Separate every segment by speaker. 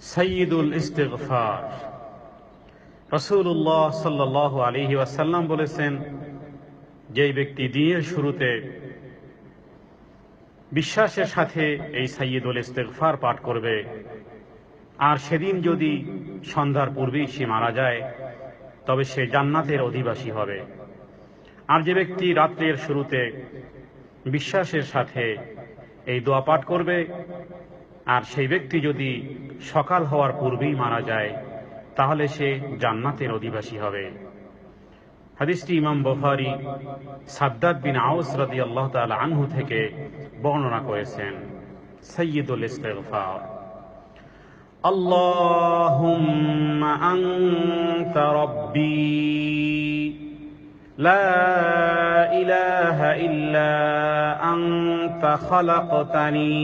Speaker 1: সঈদুল ইস্তেগফার। রসুল্লাহ সাল্লাহ আলহি ওয়াসাল্লাম বলেছেন, যেই ব্যক্তি দিনের শুরুতে বিশ্বাসের সাথে এই সাইয়দুল ইস্তেগফার পাঠ করবে, আর সেদিন যদি সন্ধ্যার পূর্বেই সে মারা যায়, তবে সে জান্নাতের অধিবাসী হবে। আর যে ব্যক্তি রাত্রের শুরুতে বিশ্বাসের সাথে এই দোয়া পাঠ করবে আর সেই ব্যক্তি যদি সকাল হওয়ার পূর্বেই মারা যায় তাহলে সে জান্নাতের অধিবাসী হবে হাদিসটি ইমাম বখারি সাদ্দাদ বিন আউস রাদি আল্লাহ তাল আনহু থেকে বর্ণনা করেছেন সৈয়দুল ইস্তেগফার اللهم أنت ربي لا إله إلا أنت خلقتني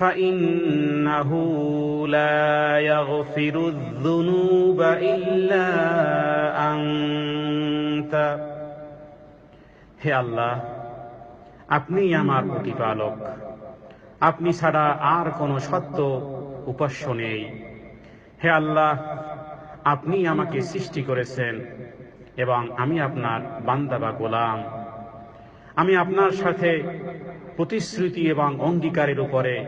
Speaker 1: فإنه لا يغفر الذنوب إلا أنت হে আল্লাহ আপনি আমার প্রতিপালক আপনি ছাড়া আর কোনো সত্য উপাস্য নেই হে আল্লাহ আপনি আমাকে সৃষ্টি করেছেন এবং আমি আপনার বান্দা বা গোলাম আমি আপনার সাথে প্রতিশ্রুতি এবং অঙ্গীকারের উপরে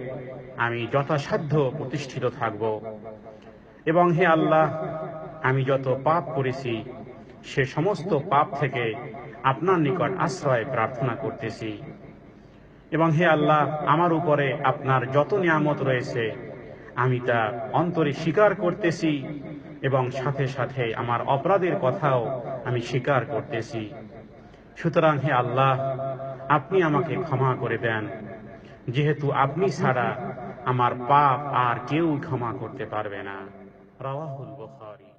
Speaker 1: আমি যথাসাধ্য প্রতিষ্ঠিত থাকব। এবং হে আল্লাহ, আমি যত পাপ করেছি, সে সমস্ত পাপ থেকে আপনার নিকট আশ্রয় প্রার্থনা করতেছি। এবং হে আল্লাহ, আমার উপরে আপনার যত নিয়ামত রয়েছে, আমি তা অন্তরে স্বীকার করতেছি এবং সাথে সাথে আমার অপরাধের কথাও আমি স্বীকার করতেছি। সুতরাং হে আল্লাহ, আপনি আমাকে ক্ষমা করে দেন। যেহেতু আপনি ছাড়া আমার পাপ আর কেউ ক্ষমা করতে পারবে না। রাওয়াহুল বুখারী।